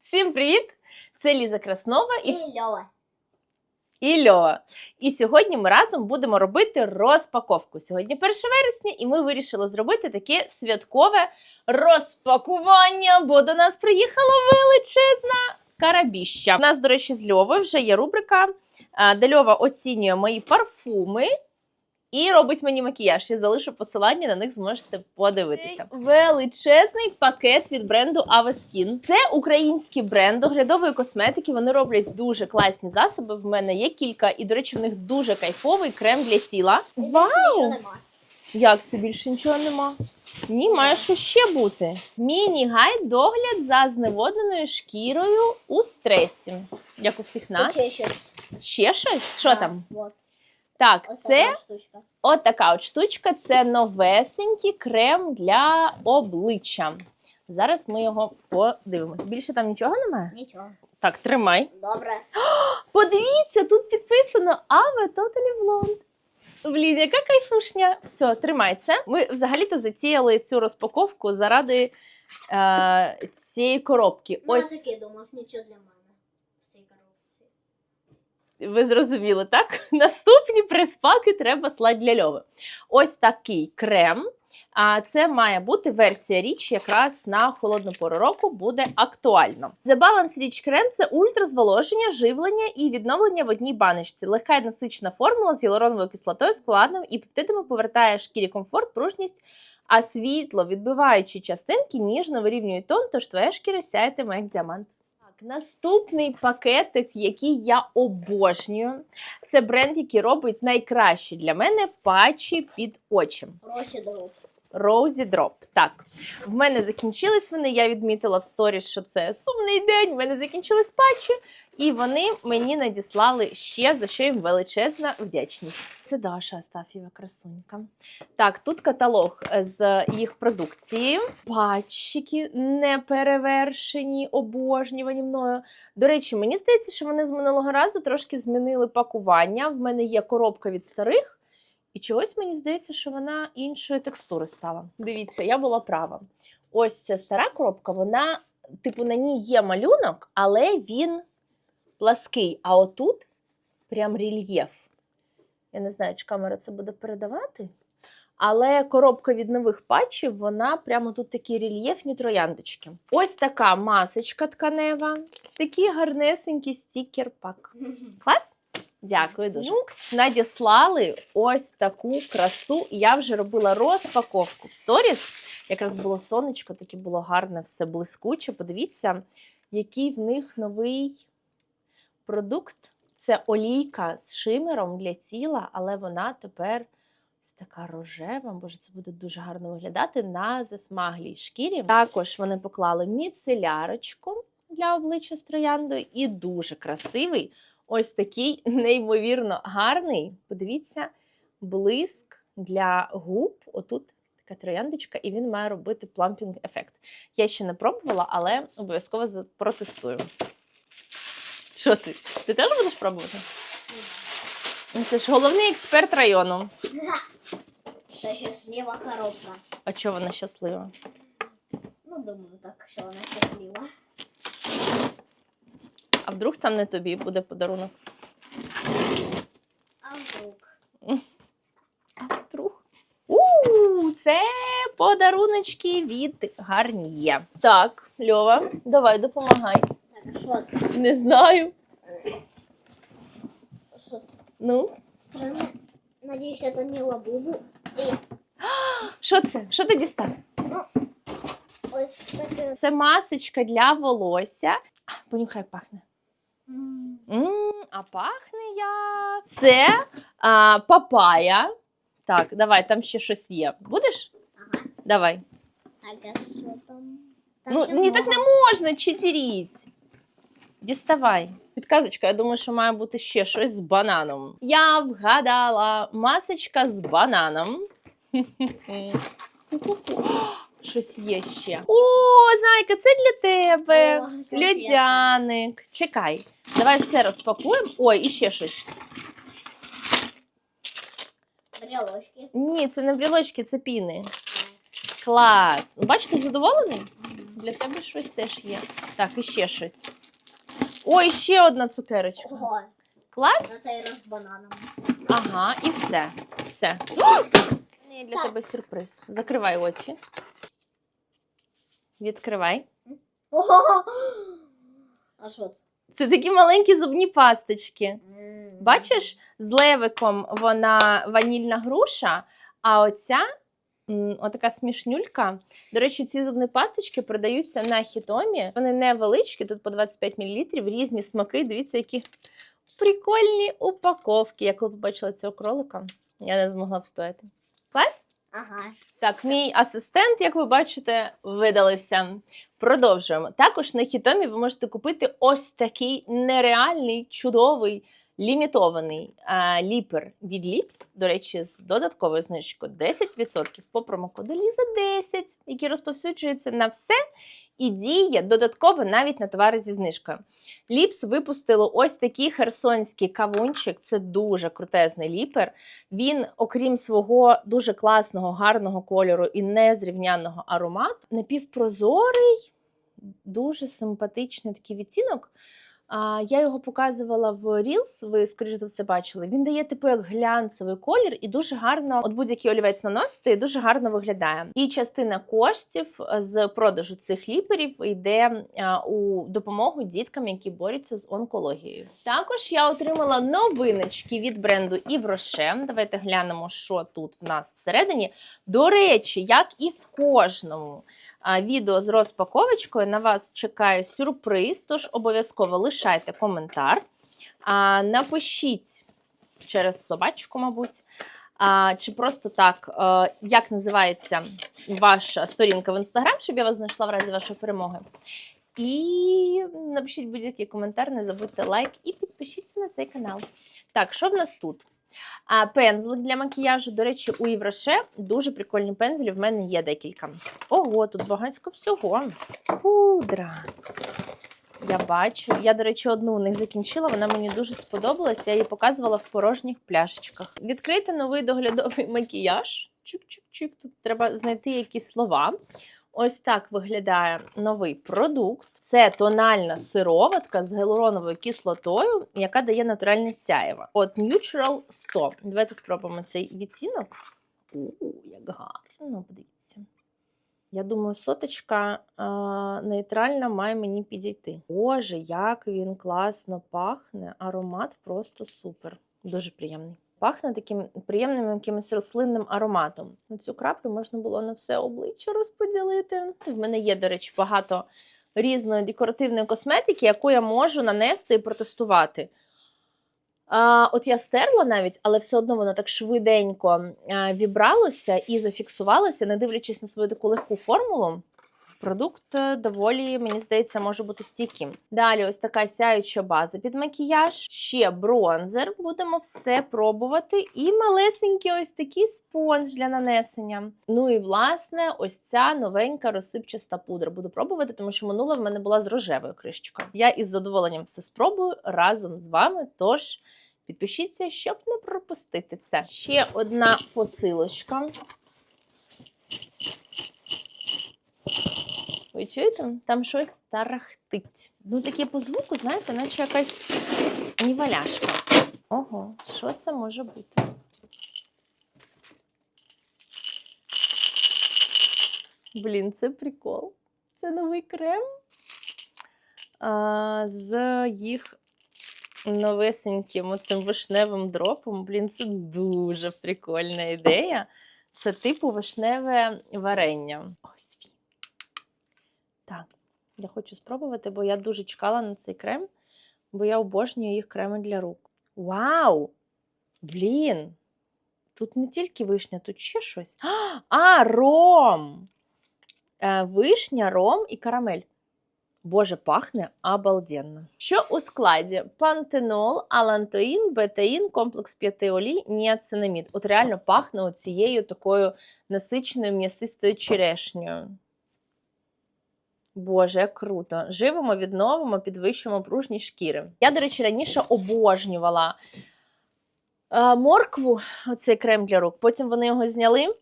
Всім привіт! Це Ліза Краснова і, І Льова. і Льова. І сьогодні ми разом будемо робити розпаковку. Сьогодні 1 вересня, і ми вирішили зробити таке святкове розпакування, бо до нас приїхала величезна карабіща. У нас, до речі, з Льовою вже є рубрика, де Льова оцінює мої парфуми. І робить мені макіяж. Я залишу посилання, на них зможете подивитися. Величезний пакет від бренду Aveskin. Це український бренд доглядової косметики. Вони роблять дуже класні засоби. В мене є кілька, і, до речі, в них дуже кайфовий крем для тіла. Вау! Як це більше нічого нема? Ні, має що ще бути. Міні-гайд догляд за зневодненою шкірою у стресі. Як у всіх нас. Ще щось. Ще щось? Що там? Вот. Так, Ось це така штучка. От така от штучка це новесенький крем для обличчя. Зараз ми його подивимось. Більше там нічого немає? Нічого. Так, тримай. Добре. Подивіться, тут підписано Ave Totally Blonde. Блін, яка кайфушня. Все, тримай це. Ми взагалі-то затіяли цю розпаковку заради е, цієї коробки. Ну, я таки думав, нічого для мене. Ви зрозуміли, так? Наступні прес-паки треба слати для льови. Ось такий крем. А це має бути версія річ, якраз на холодну пору року буде актуально. The Balance Rich Крем це ультразволоження, живлення і відновлення в одній баночці. Легка і насичена формула з гіалуроновою кислотою, складом і пептидами повертає шкірі комфорт, пружність. А світло, відбиваючи частинки, ніжно вирівнює тон, тож твоя шкіра сяятиме як діамант. Наступний пакетик, який я обожнюю, це бренд, який робить найкращі для мене патчі під очі. Гроші дорог. Rosy Drop. Так, в мене закінчились вони. Я відмітила в сторіс, що це сумний день. В мене закінчились патчі, і вони мені надіслали ще за що їм величезна вдячність. Це Даша Астафєва красунька. Так, тут каталог е, з їх продукції. Патчики неперевершені, обожнювані мною. До речі, мені здається, що вони з минулого разу трошки змінили пакування. В мене є коробка від старих. І чогось мені здається, що вона іншої текстури стала. Дивіться, я була права. Ось ця стара коробка, вона, типу, на ній є малюнок, але він плаский. А отут прям рельєф. Я не знаю, чи камера це буде передавати. Але коробка від нових патчів, вона прямо тут такі рельєфні трояндочки. Ось така масочка тканева, такий гарнесенький стікер-пак. Клас? Дякую дуже. Нукс надіслали ось таку красу. Я вже робила розпаковку в сторіс. Якраз було сонечко, таке було гарне, все блискуче. Подивіться, який в них новий продукт. Це олійка з шимером для тіла, але вона тепер така рожева. Боже, це буде дуже гарно виглядати на засмаглій шкірі. Також вони поклали міцелярочку для обличчя з трояндою і дуже красивий. Ось такий неймовірно гарний. Подивіться, блиск для губ. Отут така трояндочка, і він має робити плампінг ефект. Я ще не пробувала, але обов'язково протестую. Що ти? Ти теж будеш пробувати? Ну, Це ж головний експерт району. Це щаслива коробка. А чого вона щаслива? Ну, думаю, так, що вона щаслива. А вдруг там не тобі буде подарунок? А вдруг? А вдруг? У, це подаруночки від Гарніє. Так, Льова, давай допомагай. Що це? Не знаю. Що це? Ну, Странно. Надіюсь, це не лабубу. Що це? Що ти дістав? ось таке. Це масочка для волосся. А, Понюхай, як пахне. М, а пахне як. Це а, папая. Так, давай, там ще щось є. Будеш? Ага. Давай. Так, а що там? Там ну, ще ні, так не можна читеріть. Діставай. Підказочка, я думаю, що має бути ще щось з бананом. Я вгадала масочка з бананом. Щось є ще. О, зайка, це для тебе. О. Льодяник. Чекай. Давай все розпакуємо. Ой, і ще щось. Брелочки. Ні, це не брілочки, це піни. Клас. Бачите, задоволений? для тебе щось теж є. Так, і ще щось. Ой, ще одна цукерочка. Ого, Клас? на цей раз з бананом. Ага, і все. Все. Ні, для Так. тебе сюрприз. Закривай очі. Відкривай. Ого! А що це? Це такі маленькі зубні пасточки. М. Бачиш, з левиком вона ванільна груша, а оця отака смішнюлька. До речі, ці зубні пасточки продаються на хітомі. Вони невеличкі, тут по 25 мл, різні смаки. Дивіться, які прикольні упаковки. Я коли побачила цього кролика, я не змогла встояти. Клас? Ага. Так, мій асистент, як ви бачите, видалився. Продовжуємо. Також на хітомі ви можете купити ось такий нереальний, чудовий, лімітований а, ліпер від Lips, до речі, з додатковою знижкою 10% по промокоду Ліза10, який розповсюджується на все і діє додатково навіть на товари зі знижкою. Ліпс випустило ось такий херсонський кавунчик. Це дуже крутезний ліпер. Він, окрім свого дуже класного, гарного кольору і незрівняного аромату, напівпрозорий, дуже симпатичний такий відтінок. Я його показувала в Reels, ви, скоріш за все, бачили. Він дає типу як глянцевий колір і дуже гарно, от будь-який олівець наносити, і дуже гарно виглядає. І частина коштів е, з продажу цих ліперів йде у допомогу діткам, які борються з онкологією. Також я отримала новиночки від бренду Івроше. Давайте глянемо, що тут в нас всередині. До речі, як і в кожному відео з розпаковочкою, на вас чекає сюрприз, тож обов'язково лишайте коментар. А, напишіть через собачку, мабуть. А, чи просто так, е, як називається ваша сторінка в інстаграм, щоб я вас знайшла в разі вашої перемоги. І напишіть будь-який коментар, не забудьте лайк і підпишіться на цей канал. Так, що в нас тут? А, пензлик для макіяжу. До речі, у Євроше дуже прикольні пензлі. В мене є декілька. Ого, тут багатько всього. Пудра. Я бачу. Я, до речі, одну у них закінчила. Вона мені дуже сподобалась. Я її показувала в порожніх пляшечках. Відкрити новий доглядовий макіяж. Чук-чук-чук. Тут треба знайти якісь слова. Ось так виглядає новий продукт. Це тональна сироватка з гіалуроновою кислотою, яка дає натуральне сяєво. От Neutral 100. Давайте спробуємо цей відтінок. У, як гарно, подивіться. Я думаю, соточка а, нейтральна має мені підійти. Боже, як він класно пахне! Аромат просто супер. Дуже приємний. Пахне таким приємним якимось рослинним ароматом. Цю краплю можна було на все обличчя розподілити. В мене є, до речі, багато різної декоративної косметики, яку я можу нанести і протестувати. А, от я стерла навіть, але все одно воно так швиденько вібралося і зафіксувалося, не дивлячись на свою таку легку формулу. Продукт е, доволі, мені здається, може бути стійким. Далі ось така сяюча база під макіяж, ще бронзер. Будемо все пробувати. І малесенький ось такий спонж для нанесення. Ну і власне, ось ця новенька розсипчаста пудра. Буду пробувати, тому що минула в мене була з рожевою кришечкою. Я із задоволенням все спробую разом з вами. Тож підпишіться, щоб не пропустити це. Ще одна посилочка. Ви чуєте? Там щось тарахтить. Ну, таке по звуку, знаєте, наче якась ніваляшка. Ого, що це може бути? Блін, це прикол. Це новий крем а, з їх новесеньким оцим вишневим дропом. Блін, це дуже прикольна ідея. Це типу вишневе варення. Я хочу спробувати, бо я дуже чекала на цей крем, бо я обожнюю їх креми для рук. Вау! Блін! Тут не тільки вишня, тут ще щось. А, а ром! Е, вишня, ром і карамель. Боже, пахне обалденно. Що у складі? Пантенол, алантоїн, бетаїн, комплекс п'яти олій, ніацинамід. От реально пахне цією такою насиченою м'ясистою черешнею. Боже, як круто. Живемо, відновимо, підвищуємо пружні шкіри. Я, до речі, раніше обожнювала е, моркву, оцей крем для рук. Потім вони його зняли.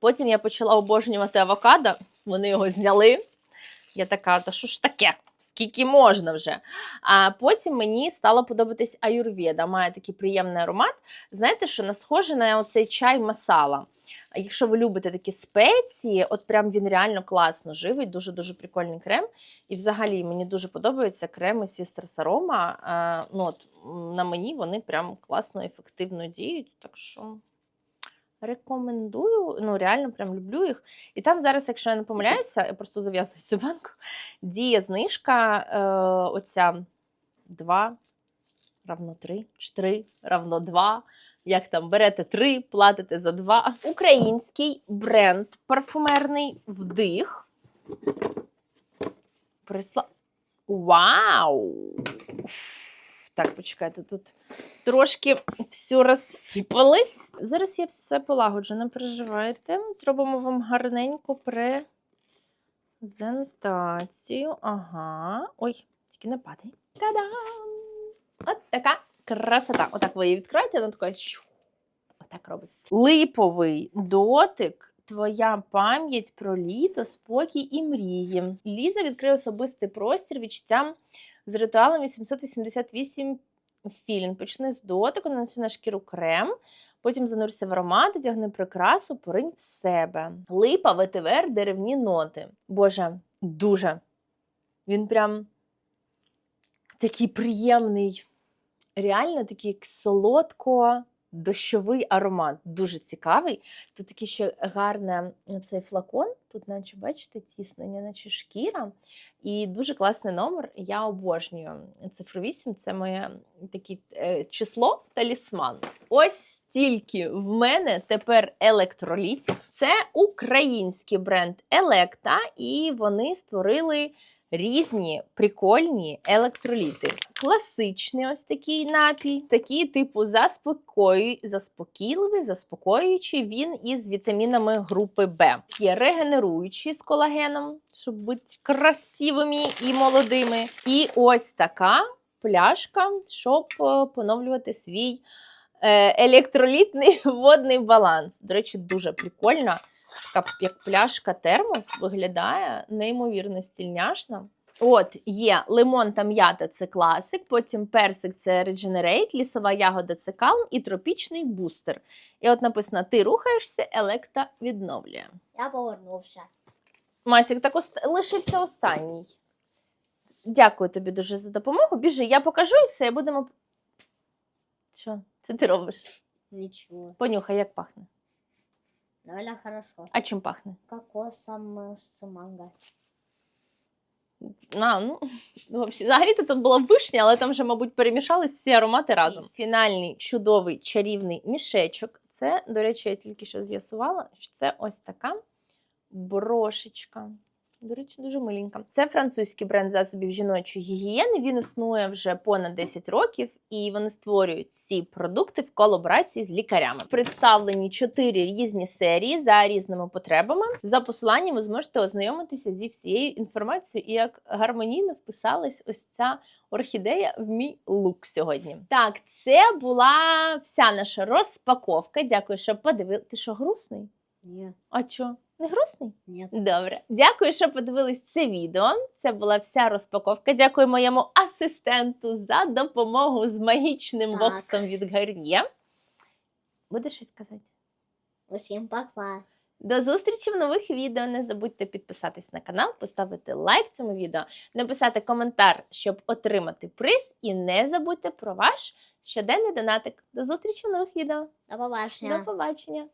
Потім я почала обожнювати авокадо, вони його зняли. Я така, та що ж таке? Скільки можна вже? А потім мені стала подобатись аюрведа. Має такий приємний аромат. Знаєте, що не схоже на оцей чай масала. Якщо ви любите такі спеції, от прям він реально класно живий, дуже дуже прикольний крем. І взагалі мені дуже подобаються креми Sisters Aroma. Ну, от, на мені вони прям класно, ефективно діють. Так що рекомендую. Ну, реально прям люблю їх. І там зараз, якщо я не помиляюся, я просто зав'язую цю банку. Діє знижка. Е, оця 2 равно 3, 3 равно 2. Як там берете 3, платите за 2. Український бренд парфумерний вдих. Присла... Вау! Так, почекайте, тут трошки все розсипалось. Зараз я все полагоджу, не переживайте. Зробимо вам гарненьку презентацію. Ага. Ой, тільки не падай. Та-дам! От така красота. Отак ви її відкриєте, вона така. Отак робить. Липовий дотик. Твоя пам'ять про літо, спокій і мрії. Ліза відкриє особистий простір відчуттям з ритуалом 888 філін. Почни з дотику, наноси на шкіру крем, потім занурся в аромат, одягни прикрасу, поринь в себе. Липа, ветивер, деревні ноти. Боже, дуже. Він прям такий приємний, реально такий солодко. Дощовий аромат дуже цікавий. Тут такий ще гарний цей флакон. Тут, наче, бачите, тіснення, наче шкіра. І дуже класний номер. Я обожнюю цифру 8. Це моє таке е, число талісман. Ось стільки в мене тепер електролітів. Це український бренд Електа, і вони створили різні прикольні електроліти. Класичний ось такий напій, такий типу заспокою... заспокійливий, заспокоюючий. Він із вітамінами групи Б. Є регенеруючий з колагеном, щоб бути красивими і молодими. І ось така пляшка, щоб е, поновлювати свій е, електролітний водний баланс. До речі, дуже прикольно. Така як пляшка термос виглядає неймовірно стільняшна. От є лимон та м'ята це класик, потім персик це Regenerate, лісова ягода це калм і тропічний бустер. І от написано: ти рухаєшся, електа відновлює. Я повернувся. Масік, так ост... лишився останній. Дякую тобі дуже за допомогу. Біжи, я покажу і все, і будемо. Що? Це ти робиш? Ничего. Понюхай, як пахне. Довольно хорошо. А чим пахне? Кокосом э, с манго. А, ну, ну Взагалі-то тут була вишня, але там вже, мабуть, перемішались всі аромати разом. Фінальний чудовий чарівний мішечок. Це, до речі, я тільки що з'ясувала, що це ось така брошечка. До речі, дуже миленька. Це французький бренд засобів жіночої гігієни. Він існує вже понад 10 років, і вони створюють ці продукти в колаборації з лікарями. Представлені чотири різні серії за різними потребами. За посиланням ви зможете ознайомитися зі всією інформацією і як гармонійно вписалась ось ця орхідея в мій лук сьогодні. Так, це була вся наша розпаковка. Дякую, що подивилися. Ти що, грустний? Нет, А чо? Не грустний? нет. Добре, дякую, що подивились це відео. Це була вся розпаковка. Дякую моєму асистенту за допомогу з магічним Так. боксом від Гар'є. Будеш щось казати? Всем пока. До зустрічі в нових відео. Не забудьте підписатись на канал, поставити лайк цьому відео, написати коментар, щоб отримати приз. І не забудьте про ваш щоденний донатик. До зустрічі в нових відео. До побачення. До побачення!